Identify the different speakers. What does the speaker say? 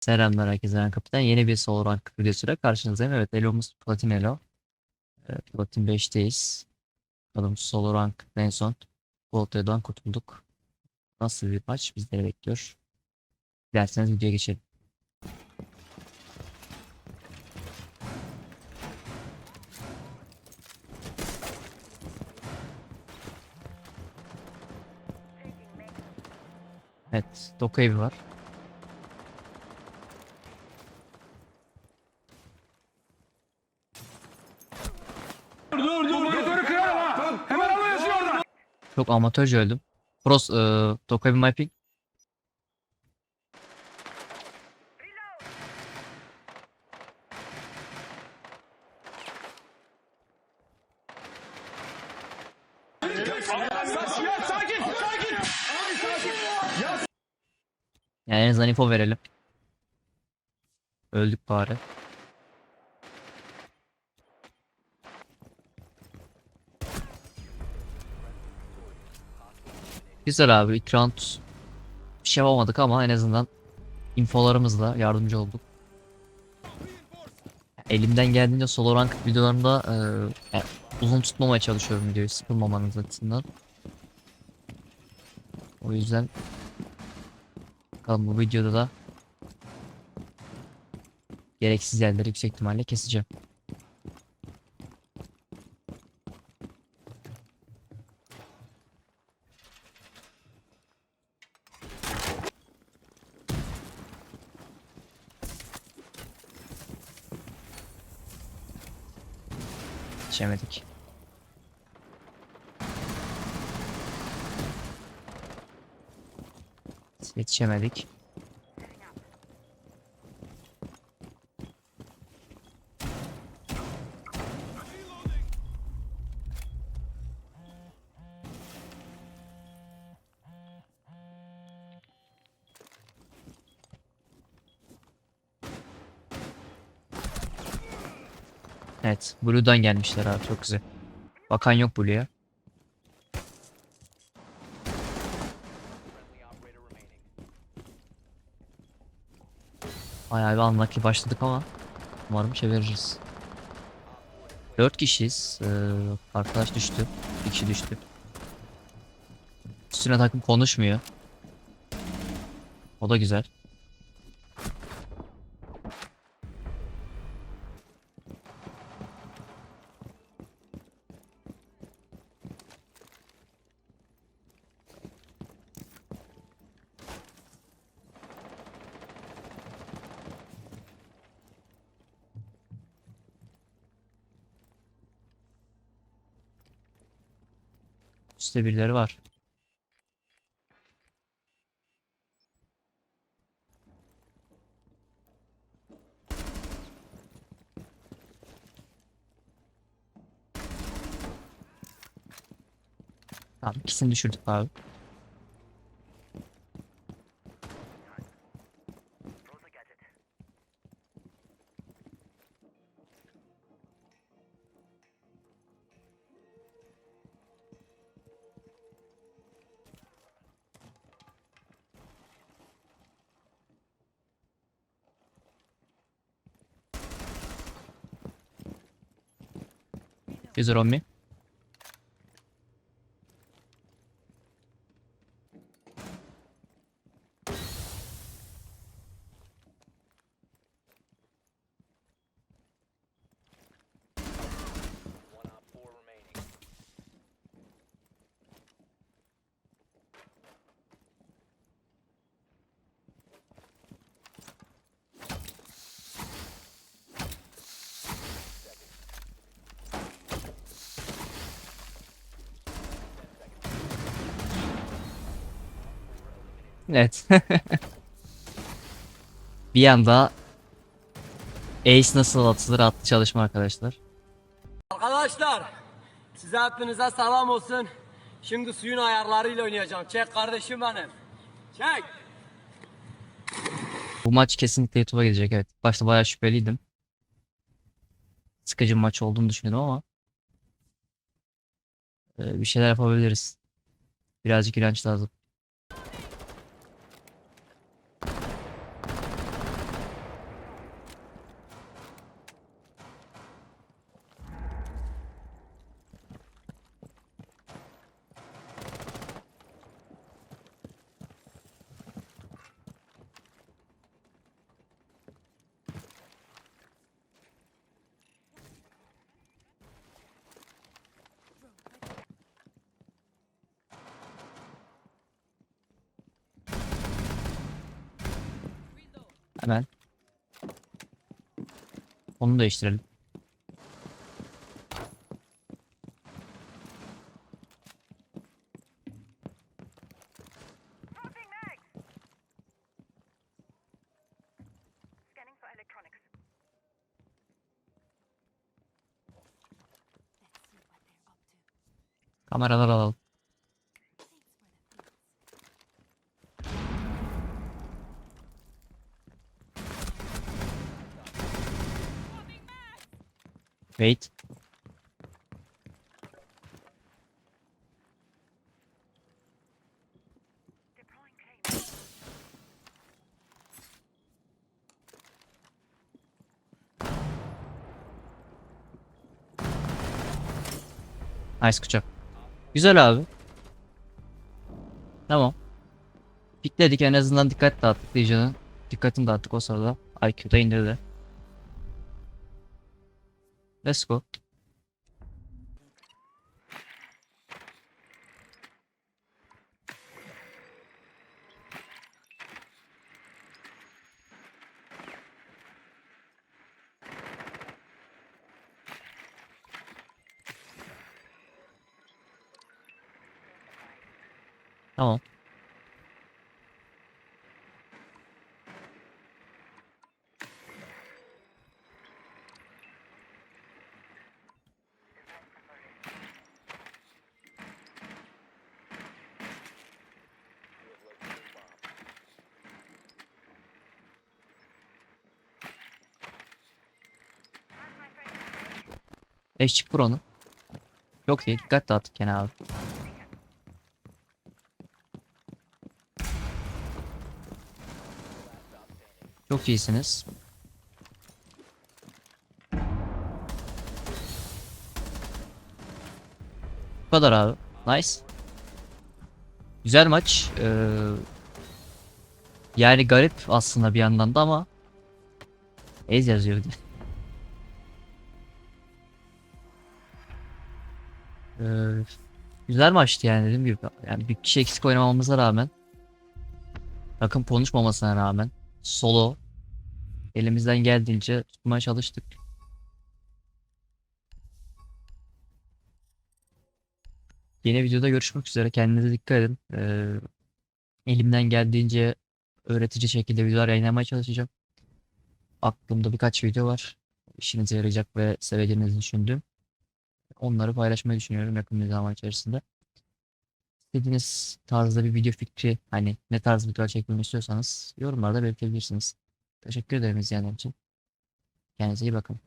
Speaker 1: Selamlar herkese ben Kapiten. Yeni bir Solo Rank videosuyla karşınızdayım. Evet Elo'muz Platin Elo. Ee, Platin 5'teyiz. Bakalım Solo Rank en son Gold kurtulduk. Nasıl bir maç bizleri bekliyor. Dilerseniz videoya geçelim. Evet, Doku evi var. Çok amatörce öldüm. Pros, e, Doku evi my pick. Yani en azından info verelim. Öldük bari. Güzel abi. İlk round bir şey yapamadık ama en azından infolarımızla yardımcı olduk. Elimden geldiğince solo rank videolarımda e, yani uzun tutmamaya çalışıyorum videoyu sıkılmamanız açısından. O yüzden bakalım bu videoda da gereksiz yerleri yüksek ihtimalle keseceğim. Geçemedik. Yetişemedik. Evet, Blue'dan gelmişler abi çok güzel. Bakan yok Blue'ya. Bayağı bir unlucky başladık ama umarım çeviririz. 4 kişiyiz. Ee, arkadaş düştü. Bir kişi düştü. Üstüne takım konuşmuyor. O da güzel. Üstte birileri var. Tamam ikisini düşürdük abi. из Роми. Evet. bir anda Ace nasıl atılır adlı çalışma arkadaşlar.
Speaker 2: Arkadaşlar size hepinize selam olsun. Şimdi suyun ayarlarıyla oynayacağım. Çek kardeşim benim. Çek.
Speaker 1: Bu maç kesinlikle YouTube'a gidecek evet. Başta bayağı şüpheliydim. Sıkıcı bir maç olduğunu düşünüyordum ama e, bir şeyler yapabiliriz. Birazcık inanç lazım. Hemen. Onu değiştirelim. Kameralar alalım. Wait. Nice kucak. Güzel abi. Tamam. Pikledik en azından dikkat dağıttık Legion'ın. Dikkatini dağıttık o sırada. IQ'da indirdi. Let's go. Tamam. Eşçik vur onu. Yok değil. Dikkat dağıttık gene abi. Çok iyisiniz. Bu kadar abi. Nice. Güzel maç. Ee, yani garip aslında bir yandan da ama Ez yazıyor. Ee, güzel maçtı yani dediğim gibi. Yani bir kişi eksik oynamamıza rağmen takım konuşmamasına rağmen solo elimizden geldiğince tutmaya çalıştık. Yeni videoda görüşmek üzere. Kendinize dikkat edin. Ee, elimden geldiğince öğretici şekilde videolar yayınlamaya çalışacağım. Aklımda birkaç video var. İşinize yarayacak ve seveceğinizi düşündüğüm. Onları paylaşmayı düşünüyorum yakın bir zaman içerisinde. İstediğiniz tarzda bir video fikri, hani ne tarz videolar çekmemi istiyorsanız yorumlarda belirtebilirsiniz. Teşekkür ederim izleyenler için. Kendinize iyi bakın.